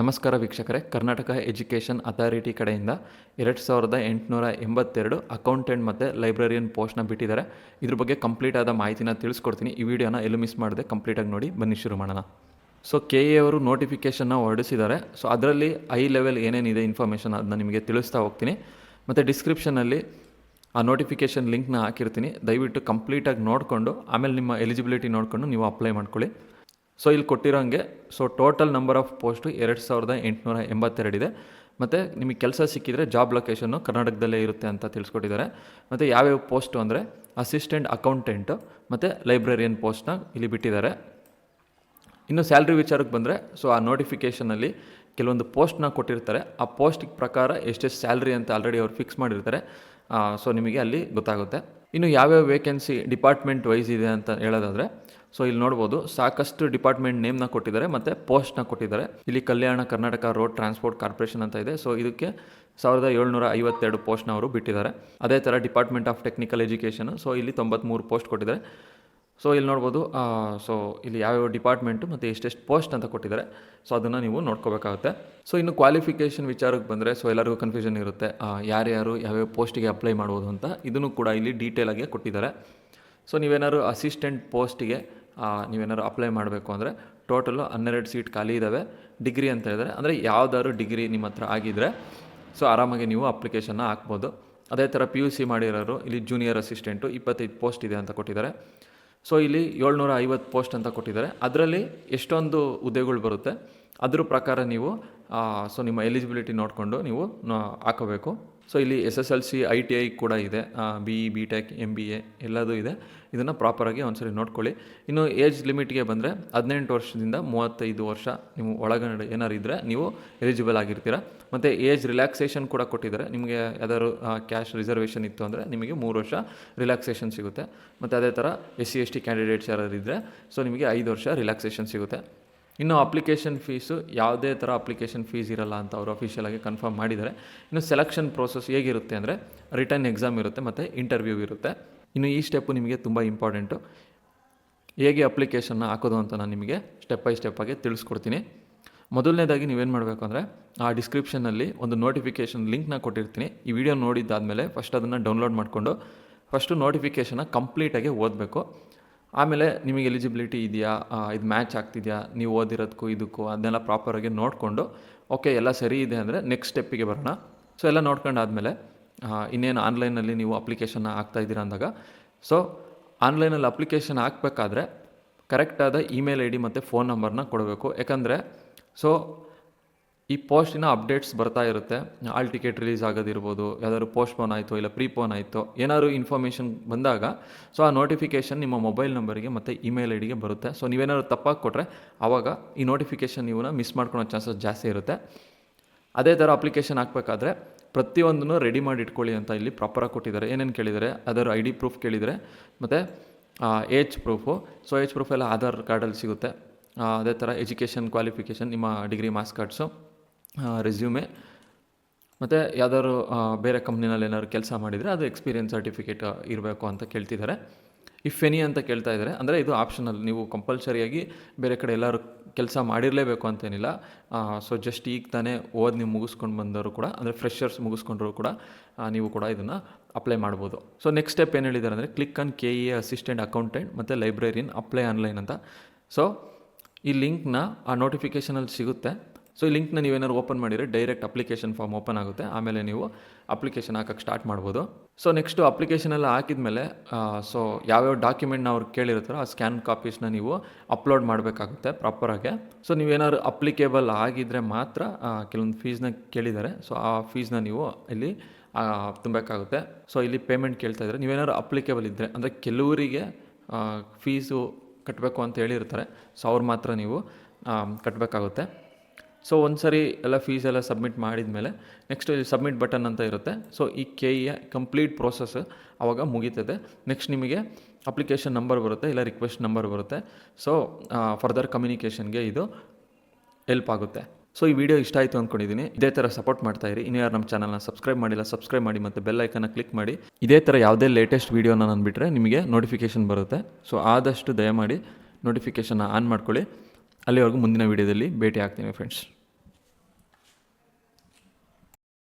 ನಮಸ್ಕಾರ ವೀಕ್ಷಕರೇ, Karnataka education authority ಕಡೆಯಿಂದ ಎರಡು ಸಾವಿರದ ಎಂಟುನೂರ ಎಂಬತ್ತೆರಡು ಅಕೌಂಟೆಂಟ್ ಮತ್ತು ಲೈಬ್ರರಿಯನ್ ಪೋಸ್ಟ್ನ ಬಿಟ್ಟಿದ್ದಾರೆ. ಇದ್ರ ಬಗ್ಗೆ ಕಂಪ್ಲೀಟ್ ಆದ ಮಾಹಿತಿನ ತಿಳಿಸ್ಕೊಡ್ತೀನಿ. ಈ ವಿಡಿಯೋನ ಎಲ್ಲೂ ಮಿಸ್ ಮಾಡದೆ ಕಂಪ್ಲೀಟಾಗಿ ನೋಡಿ, ಬನ್ನಿ ಶುರು ಮಾಡೋಣ. ಸೊ ಕೆ ಎ ಅವರು ನೋಟಿಫಿಕೇಷನ್ನ ಹೊರಡಿಸಿದ್ದಾರೆ. ಸೊ ಅದರಲ್ಲಿ ಐ ಲೆವೆಲ್ ಏನೇನಿದೆ ಇನ್ಫಾರ್ಮೇಷನ್ ಅದನ್ನ ನಿಮಗೆ ತಿಳಿಸ್ತಾ ಹೋಗ್ತೀನಿ. ಮತ್ತು ಡಿಸ್ಕ್ರಿಪ್ಷನಲ್ಲಿ ಆ ನೋಟಿಫಿಕೇಷನ್ ಲಿಂಕ್ನ ಹಾಕಿರ್ತೀನಿ. ದಯವಿಟ್ಟು ಕಂಪ್ಲೀಟಾಗಿ ನೋಡಿಕೊಂಡು, ಆಮೇಲೆ ನಿಮ್ಮ ಎಲಿಜಿಬಿಲಿಟಿ ನೋಡಿಕೊಂಡು ನೀವು ಅಪ್ಲೈ ಮಾಡ್ಕೊಳ್ಳಿ. ಸೊ ಇಲ್ಲಿ ಕೊಟ್ಟಿರೋ ಕೊಟ್ಟಿರೋಂಗೆ so total number of post ಎರಡು ಸಾವಿರದ ಎಂಟುನೂರ ಎಂಬತ್ತೆರಡಿದೆ ಮತ್ತು ನಿಮಗೆ ಕೆಲಸ ಸಿಕ್ಕಿದರೆ ಜಾಬ್ ಲೊಕೇಶನ್ನು ಕರ್ನಾಟಕದಲ್ಲೇ ಇರುತ್ತೆ ಅಂತ ತಿಳಿಸ್ಕೊಟ್ಟಿದ್ದಾರೆ. ಮತ್ತು ಯಾವ್ಯಾವ ಪೋಸ್ಟು ಅಂದರೆ ಅಸಿಸ್ಟೆಂಟ್ ಅಕೌಂಟೆಂಟು ಮತ್ತು ಲೈಬ್ರರಿಯನ್ ಪೋಸ್ಟ್ನ ಇಲ್ಲಿ ಬಿಟ್ಟಿದ್ದಾರೆ. ಇನ್ನು ಸ್ಯಾಲ್ರಿ ವಿಚಾರಕ್ಕೆ ಬಂದರೆ ಸೊ ಆ ನೋಟಿಫಿಕೇಷನಲ್ಲಿ ಕೆಲವೊಂದು ಪೋಸ್ಟ್ನ ಕೊಟ್ಟಿರ್ತಾರೆ. ಆ ಪೋಸ್ಟಿಗೆ ಪ್ರಕಾರ ಎಷ್ಟೆಷ್ಟು ಸ್ಯಾಲ್ರಿ ಅಂತ ಆಲ್ರೆಡಿ ಅವ್ರು ಫಿಕ್ಸ್ ಮಾಡಿರ್ತಾರೆ. ಸೊ ನಿಮಗೆ ಅಲ್ಲಿ ಗೊತ್ತಾಗುತ್ತೆ. ಇನ್ನು ಯಾವ್ಯಾವ ವೇಕೆನ್ಸಿ ಡಿಪಾರ್ಟ್ಮೆಂಟ್ ವೈಸ್ ಇದೆ ಅಂತ ಹೇಳೋದಾದರೆ ಸೊ ಇಲ್ಲಿ ನೋಡ್ಬೋದು ಸಾಕಷ್ಟು ಡಿಪಾರ್ಟ್ಮೆಂಟ್ ನೇಮ್ನ ಕೊಟ್ಟಿದ್ದಾರೆ ಮತ್ತು ಪೋಸ್ಟ್ನ ಕೊಟ್ಟಿದ್ದಾರೆ. ಇಲ್ಲಿ Kalyana Karnataka road transport corporation ಅಂತ ಇದೆ. ಸೊ ಇದಕ್ಕೆ ಸಾವಿರದ ಏಳ್ನೂರ ಐವತ್ತೆರಡು ಪೋಸ್ಟ್ನ ಅವರು ಬಿಟ್ಟಿದ್ದಾರೆ. ಅದೇ ಥರ department of technical education so, ಇಲ್ಲಿ ತೊಂಬತ್ತ್ಮೂರು ಪೋಸ್ಟ್ ಕೊಟ್ಟಿದ್ದಾರೆ. ಸೊ ಇಲ್ಲಿ ನೋಡ್ಬೋದು ಸೊ ಇಲ್ಲಿ ಯಾವ್ಯಾವ ಡಿಪಾರ್ಟ್ಮೆಂಟು ಮತ್ತು ಎಷ್ಟೆಷ್ಟು ಪೋಸ್ಟ್ ಅಂತ ಕೊಟ್ಟಿದ್ದಾರೆ. ಸೊ ಅದನ್ನು ನೀವು ನೋಡ್ಕೋಬೇಕಾಗುತ್ತೆ. ಸೊ ಇನ್ನು ಕ್ವಾಲಿಫಿಕೇಷನ್ ವಿಚಾರಕ್ಕೆ ಬಂದರೆ ಸೊ ಎಲ್ಲರಿಗೂ ಕನ್ಫ್ಯೂಷನ್ ಇರುತ್ತೆ. ಯಾರ್ಯಾರು ಯಾವ್ಯಾವ ಪೋಸ್ಟಿಗೆ ಅಪ್ಲೈ ಮಾಡ್ಬೋದು ಅಂತ. ಇದನ್ನು ಕೂಡ ಇಲ್ಲಿ ಡೀಟೇಲಾಗಿ ಕೊಟ್ಟಿದ್ದಾರೆ. ಸೊ ನೀವೇನಾದ್ರು ಅಸಿಸ್ಟೆಂಟ್ ಪೋಸ್ಟಿಗೆ ನೀವೇನಾದ್ರು ಅಪ್ಲೈ ಮಾಡಬೇಕು ಅಂದರೆ ಟೋಟಲು ಹನ್ನೆರಡು ಸೀಟ್ ಖಾಲಿ ಇದ್ದಾವೆ ಡಿಗ್ರಿ ಅಂತ ಹೇಳಿದರೆ, ಅಂದರೆ ಯಾವ್ದಾದ್ರು ಡಿಗ್ರಿ ನಿಮ್ಮ ಹತ್ರ ಆಗಿದ್ದರೆ ಸೊ ಆರಾಮಾಗಿ ನೀವು ಅಪ್ಲಿಕೇಶನ್ನ ಹಾಕ್ಬೋದು. ಅದೇ ಥರ ಪಿ ಯು ಸಿ ಮಾಡಿರೋರು, ಇಲ್ಲಿ ಜೂನಿಯರ್ ಅಸಿಸ್ಟೆಂಟು ಇಪ್ಪತ್ತೈದು ಪೋಸ್ಟ್ ಇದೆ ಅಂತ ಕೊಟ್ಟಿದ್ದಾರೆ. ಸೊ ಇಲ್ಲಿ ಏಳ್ನೂರ ಐವತ್ತು ಪೋಸ್ಟ್ ಅಂತ ಕೊಟ್ಟಿದ್ದಾರೆ. ಅದರಲ್ಲಿ ಎಷ್ಟೊಂದು ಹುದ್ದೆಗಳು ಬರುತ್ತೆ, ಅದ್ರ ಪ್ರಕಾರ ನೀವು ಸೊ ನಿಮ್ಮ ಎಲಿಜಿಬಿಲಿಟಿ ನೋಡಿಕೊಂಡು ನೀವು ಹಾಕೋಬೇಕು. ಸೊ ಇಲ್ಲಿ S S L C I T I ಕೂಡ ಇದೆ. B E B Tech M B A ಎಲ್ಲದೂ ಇದೆ. ಇದನ್ನು ಪ್ರಾಪರಾಗಿ ಒಂದ್ಸರಿ ನೋಡ್ಕೊಳ್ಳಿ. ಇನ್ನು ಏಜ್ ಲಿಮಿಟ್ಗೆ ಬಂದರೆ ಹದಿನೆಂಟು ವರ್ಷದಿಂದ ಮೂವತ್ತೈದು ವರ್ಷ ನೀವು ಒಳಗಡೆ ಏನಾರು ಇದ್ದರೆ ನೀವು ಎಲಿಜಿಬಲ್ ಆಗಿರ್ತೀರ. ಮತ್ತು ಏಜ್ ರಿಲ್ಯಾಕ್ಸೇಷನ್ ಕೂಡ ಕೊಟ್ಟಿದ್ದಾರೆ. ನಿಮಗೆ ಯಾವ್ದಾದ್ರು ಕ್ಯಾಶ್ ರಿಸರ್ವೇಷನ್ ಇತ್ತು ಅಂದರೆ ನಿಮಗೆ ಮೂರು ವರ್ಷ ರಿಲ್ಯಾಕ್ಸೇಷನ್ ಸಿಗುತ್ತೆ. ಮತ್ತು ಅದೇ ಥರ S C S T candidates ಯಾರು ಇದ್ದರೆ ಸೊ ನಿಮಗೆ ಐದು ವರ್ಷ ರಿಲ್ಯಾಕ್ಸೇಷನ್ ಸಿಗುತ್ತೆ. ಇನ್ನು ಅಪ್ಲಿಕೇಶನ್ ಫೀಸು ಯಾವುದೇ ಥರ ಅಪ್ಲಿಕೇಶನ್ ಫೀಸ್ ಇರಲ್ಲ ಅಂತ ಅವರು ಅಫಿಷಿಯಲಾಗಿ ಕನ್ಫರ್ಮ್ ಮಾಡಿದ್ದಾರೆ. ಇನ್ನು ಸೆಲೆಕ್ಷನ್ ಪ್ರೋಸೆಸ್ ಹೇಗಿರುತ್ತೆ ಅಂದರೆ ರಿಟರ್ನ್ ಎಕ್ಸಾಮ್ ಇರುತ್ತೆ ಮತ್ತು ಇಂಟರ್ವ್ಯೂ ಇರುತ್ತೆ. ಇನ್ನು ಈ ಸ್ಟೆಪ್ಪು ನಿಮಗೆ ತುಂಬ ಇಂಪಾರ್ಟೆಂಟು ಹೇಗೆ ಅಪ್ಲಿಕೇಶನ್ನ ಹಾಕೋದು ಅಂತ ನಾನು ನಿಮಗೆ ಸ್ಟೆಪ್ ಬೈ ಆಗಿ ತಿಳಿಸ್ಕೊಡ್ತೀನಿ. ಮೊದಲನೇದಾಗಿ ನೀವೇನು ಮಾಡಬೇಕು ಅಂದರೆ ಆ ಡಿಸ್ಕ್ರಿಪ್ಷನಲ್ಲಿ ಒಂದು ನೋಟಿಫಿಕೇಷನ್ ಲಿಂಕ್ನ ಕೊಟ್ಟಿರ್ತೀನಿ. ಈ ವಿಡಿಯೋ ನೋಡಿದ್ದಾದಮೇಲೆ ಫಸ್ಟ್ ಅದನ್ನು ಡೌನ್ಲೋಡ್ ಮಾಡಿಕೊಂಡು ಫಸ್ಟು ನೋಟಿಫಿಕೇಷನ್ನ ಕಂಪ್ಲೀಟಾಗಿ ಓದಬೇಕು. ಆಮೇಲೆ ನಿಮಗೆ ಎಲಿಜಿಬಿಲಿಟಿ ಇದೆಯಾ? ಇದು ಮ್ಯಾಚ್ ಆಗ್ತಿದೆಯಾ? ನೀವು ಓದಿರೋದಕ್ಕೂ ಇದಕ್ಕೂ, ಅದನ್ನೆಲ್ಲ ಪ್ರಾಪರಾಗಿ ನೋಡಿಕೊಂಡು ಓಕೆ ಎಲ್ಲ ಸರಿ ಇದೆ ಅಂದರೆ ನೆಕ್ಸ್ಟ್ ಸ್ಟೆಪ್ಪಿಗೆ ಬರೋಣ. ಸೊ ಎಲ್ಲ ನೋಡ್ಕೊಂಡಾದಮೇಲೆ ಇನ್ನೇನು ಆನ್ಲೈನಲ್ಲಿ ನೀವು ಅಪ್ಲಿಕೇಶನ್ ಇದ್ದೀರಾ ಅಂದಾಗ ಸೊ ಆನ್ಲೈನಲ್ಲಿ ಅಪ್ಲಿಕೇಶನ್ ಹಾಕಬೇಕಾದ್ರೆ ಕರೆಕ್ಟಾದ ಇಮೇಲ್ ಐ ಡಿ ಮತ್ತು ಫೋನ್ ನಂಬರ್ನ ಕೊಡಬೇಕು. ಯಾಕಂದರೆ ಸೊ ಈ ಪೋಸ್ಟಿನ ಅಪ್ಡೇಟ್ಸ್ ಬರ್ತಾ ಇರುತ್ತೆ. ಆಲ್ ಟಿಕೆಟ್ ರಿಲೀಸ್ ಆಗೋದಿರ್ಬೋದು, ಯಾವ್ದಾದ್ರು ಪೋಸ್ಟ್ಪೋನ್ ಆಯಿತು ಇಲ್ಲ ಪ್ರೀಪೋನ್ ಆಯಿತು, ಏನಾದರೂ ಇನ್ಫಾರ್ಮೇಷನ್ ಬಂದಾಗ ಸೊ ಆ ನೋಟಿಫಿಕೇಷನ್ ನಿಮ್ಮ ಮೊಬೈಲ್ ನಂಬರಿಗೆ ಮತ್ತು ಇಮೇಲ್ ಐ ಡಿಗೆ ಬರುತ್ತೆ. ಸೊ ನೀವೇನಾದ್ರು ತಪ್ಪಾಗಿ ಕೊಟ್ಟರೆ ಆವಾಗ ಈ ನೋಟಿಫಿಕೇಷನ್ ನೀವನ್ನ ಮಿಸ್ ಮಾಡ್ಕೊಳೋ ಚಾನ್ಸಸ್ ಜಾಸ್ತಿ ಇರುತ್ತೆ. ಅದೇ ಥರ ಅಪ್ಲಿಕೇಶನ್ ಹಾಕಬೇಕಾದ್ರೆ ಪ್ರತಿಯೊಂದನ್ನು ರೆಡಿ ಮಾಡಿ ಇಟ್ಕೊಳ್ಳಿ ಅಂತ ಇಲ್ಲಿ ಪ್ರಾಪರಾಗಿ ಕೊಟ್ಟಿದ್ದಾರೆ. ಏನೇನು ಕೇಳಿದರೆ ಅದರ ಐ ಡಿ ಪ್ರೂಫ್ ಕೇಳಿದರೆ ಮತ್ತು age proof so age proof Aadhaar Aadhaar ಕಾರ್ಡಲ್ಲಿ ಸಿಗುತ್ತೆ. ಅದೇ ಥರ ಎಜುಕೇಷನ್ ಕ್ವಾಲಿಫಿಕೇಷನ್ ನಿಮ್ಮ ಡಿಗ್ರಿ ಮಾರ್ಕ್ಸ್ ಕಾರ್ಡ್ಸು ರೆಸ್ಯೂಮೆ ಮತ್ತು ಯಾವ್ದಾದ್ರು ಬೇರೆ ಕಂಪ್ನಿನಲ್ಲಿ ಏನಾದ್ರು ಕೆಲಸ ಮಾಡಿದರೆ ಅದು ಎಕ್ಸ್ಪೀರಿಯನ್ಸ್ ಸರ್ಟಿಫಿಕೇಟ್ ಇರಬೇಕು ಅಂತ ಕೇಳ್ತಿದ್ದಾರೆ ಇಫ್ ಎನಿ ಅಂತ ಕೇಳ್ತಾ ಇದ್ದಾರೆ ಅಂದರೆ ಇದು ಆಪ್ಷನಲ್ ನೀವು ಕಂಪಲ್ಸರಿಯಾಗಿ ಬೇರೆ ಕಡೆ ಎಲ್ಲರೂ ಕೆಲಸ ಮಾಡಿರಲೇಬೇಕು ಅಂತೇನಿಲ್ಲ. ಸೊ ಜಸ್ಟ್ ಈಗ ತಾನೇ ಓದಿ ನೀವು ಮುಗಿಸ್ಕೊಂಡು ಬಂದವರು ಕೂಡ, ಅಂದರೆ ಫ್ರೆಷರ್ಸ್ ಮುಗಿಸ್ಕೊಂಡ್ರು ಕೂಡ ನೀವು ಕೂಡ ಇದನ್ನು ಅಪ್ಲೈ ಮಾಡ್ಬೋದು. ಸೊ ನೆಕ್ಸ್ಟ್ ಸ್ಟೆಪ್ ಏನು ಹೇಳಿದ್ದಾರೆ ಅಂದರೆ click on K E assistant accountant ಮತ್ತು ಲೈಬ್ರರಿನ್ ಅಪ್ಲೈ ಆನ್ಲೈನ್ ಅಂತ. ಸೊ ಈ ಲಿಂಕ್ನ ಆ ನೋಟಿಫಿಕೇಷನಲ್ಲಿ ಸಿಗುತ್ತೆ. ಸೊ ಈ ಲಿಂಕ್ನ ನೀವೇನಾದ್ರು ಓಪನ್ ಮಾಡಿದರೆ ಡೈರೆಕ್ಟ್ ಅಪ್ಲಿಕೇಶನ್ ಫಾರ್ಮ್ ಓಪನ್ ಆಗುತ್ತೆ. ಆಮೇಲೆ ನೀವು ಅಪ್ಲಿಕೇಶನ್ ಹಾಕಕ್ಕೆ ಸ್ಟಾರ್ಟ್ ಮಾಡ್ಬೋದು. ಸೊ ನೆಕ್ಸ್ಟು ಅಪ್ಲಿಕೇಶನೆಲ್ಲ ಹಾಕಿದ್ಮೇಲೆ ಸೊ ಯಾವ್ಯಾವ ಡಾಕ್ಯುಮೆಂಟ್ನ ಅವ್ರು ಕೇಳಿರ್ತಾರೋ ಆ ಸ್ಕ್ಯಾನ್ ಕಾಪೀಸ್ನ ನೀವು ಅಪ್ಲೋಡ್ ಮಾಡಬೇಕಾಗುತ್ತೆ ಪ್ರಾಪರಾಗೆ ಸೊ ನೀವೇನಾದ್ರು ಅಪ್ಲಿಕೇಬಲ್ ಆಗಿದ್ದರೆ ಮಾತ್ರ ಕೆಲವೊಂದು ಫೀಸ್ನ ಕೇಳಿದ್ದಾರೆ. ಸೊ ಆ ಫೀಸ್ನ ನೀವು ಇಲ್ಲಿ ತುಂಬಬೇಕಾಗುತ್ತೆ. ಸೊ ಇಲ್ಲಿ ಪೇಮೆಂಟ್ ಕೇಳ್ತಾ ಇದ್ದಾರೆ. ನೀವೇನಾದ್ರು ಅಪ್ಲಿಕೇಬಲ್ ಇದ್ದರೆ ಅಂದರೆ ಕೆಲವರಿಗೆ ಫೀಸು ಕಟ್ಟಬೇಕು ಅಂತ ಹೇಳಿರ್ತಾರೆ. ಸೊ ಅವ್ರು ಮಾತ್ರ ನೀವು ಕಟ್ಟಬೇಕಾಗುತ್ತೆ ಸೊ ಒಂದು ಸರಿ ಎಲ್ಲ ಫೀಸ್ ಎಲ್ಲ ಸಬ್ಮಿಟ್ ಮಾಡಿದ ಮೇಲೆ ನೆಕ್ಸ್ಟ್ ಸಬ್ಮಿಟ್ ಬಟನ್ ಅಂತ ಇರುತ್ತೆ. ಸೊ ಈ ಕೆ ಇಯ ಕಂಪ್ಲೀಟ್ ಪ್ರೋಸೆಸ್ ಆವಾಗ ಮುಗೀತದೆ. ನೆಕ್ಸ್ಟ್ ನಿಮಗೆ ಅಪ್ಲಿಕೇಶನ್ ನಂಬರ್ ಬರುತ್ತೆ, ಇಲ್ಲ ರಿಕ್ವೆಸ್ಟ್ ನಂಬರ್ ಬರುತ್ತೆ. ಸೊ ಫರ್ದರ್ ಕಮ್ಯುನಿಕೇಷನ್ಗೆ ಇದು ಹೆಲ್ಪ್ ಆಗುತ್ತೆ. ಸೊ ಈ ವಿಡಿಯೋ ಇಷ್ಟ ಆಯಿತು ಅಂದ್ಕೊಂಡಿದ್ದೀನಿ ಇದೇ ಥರ ಸಪೋರ್ಟ್ ಮಾಡ್ತಾ ಇರಿ. ಇನ್ನು ಯಾರು ನಮ್ಮ ಚಾನಲ್ನ ಸಬ್ಸ್ಕ್ರೈಬ್ ಮಾಡಿಲ್ಲ ಸಬ್ಸ್ಕ್ರೈಬ್ ಮಾಡಿ ಮತ್ತು ಬೆಲ್ ಐಕನ್ನ ಕ್ಲಿಕ್ ಮಾಡಿ. ಇದೇ ಥರ ಯಾವುದೇ ಲೇಟೆಸ್ಟ್ ವೀಡಿಯೋನ ನಾನು ಬಿಟ್ಟರೆ ನಿಮಗೆ ನೋಟಿಫಿಕೇಷನ್ ಬರುತ್ತೆ. ಸೊ ಆದಷ್ಟು ದಯಮಾಡಿ ನೋಟಿಫಿಕೇಷನ್ನ ಆನ್ ಮಾಡ್ಕೊಳ್ಳಿ. ಅಲ್ಲಿವರೆಗೂ ಮುಂದಿನ ವೀಡಿಯೋದಲ್ಲಿ ಭೇಟಿ ಆಗ್ತೀನಿ ಫ್ರೆಂಡ್ಸ್